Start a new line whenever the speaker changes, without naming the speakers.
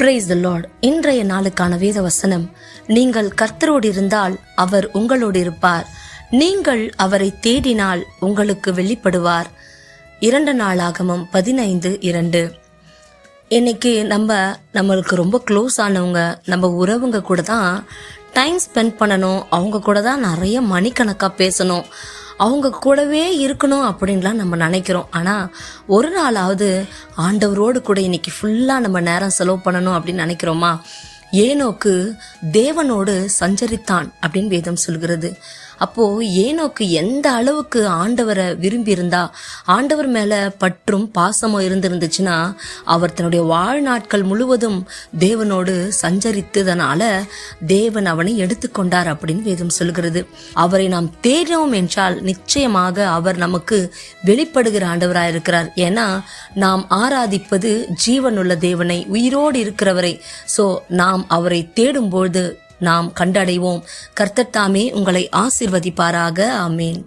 Praise the Lord இன்றைய நாளுக்கான வேத வசனம் நீங்கள் கர்த்தரோடு இருந்தால் அவர் உங்களோடு இருப்பார் நீங்கள் அவரை தேடினால் உங்களுக்கு வெளிப்படுவார். இரண்டு நாளாகமம் பதினைந்து இரண்டு. இன்னைக்கு நம்ம நம்மளுக்கு ரொம்ப க்ளோஸ் ஆனவங்க நம்ம உறவுங்க கூட தான் டைம் ஸ்பெண்ட் பண்ணணும். அவங்க கூட தான் நிறைய மணிக்கணக்காக பேசணும். அவங்க கூடவே இருக்கணும் அப்படின்லாம் நம்ம நினைக்கிறோம். ஆனால் ஒரு நாளாவது ஆண்டவரோடு கூட இன்னைக்கு ஃபுல்லாக நம்ம நேரம் செலவு பண்ணணும் அப்படின்னு நினைக்கிறோமா? ஏனோக்கு தேவனோடு சஞ்சரித்தான் அப்படின்னு வேதம் சொல்கிறது. அப்போ ஏனோக்கு எந்த அளவுக்கு ஆண்டவரை விரும்பி இருந்தா ஆண்டவர் மேல பற்றும் பாசமும் இருந்திருந்துச்சுன்னா அவர் தன்னுடைய வாழ்நாட்கள் முழுவதும் தேவனோடு சஞ்சரித்ததனால தேவன் அவனை எடுத்துக்கொண்டார் அப்படின்னு வேதம் சொல்கிறது அவரை நாம் தேடினோம் என்றால் நிச்சயமாக அவர் நமக்கு வெளிப்படுகிற ஆண்டவராக இருக்கிறார். ஏன்னா நாம் ஆராதிப்பது ஜீவனுள்ள தேவனை உயிரோடு இருக்கிறவரை. சோ நாம் அவரை தேடும்போது நாம் கண்டடைவோம். கர்த்தர் தாமே உங்களை ஆசிர்வதிப்பாராக. ஆமேன்.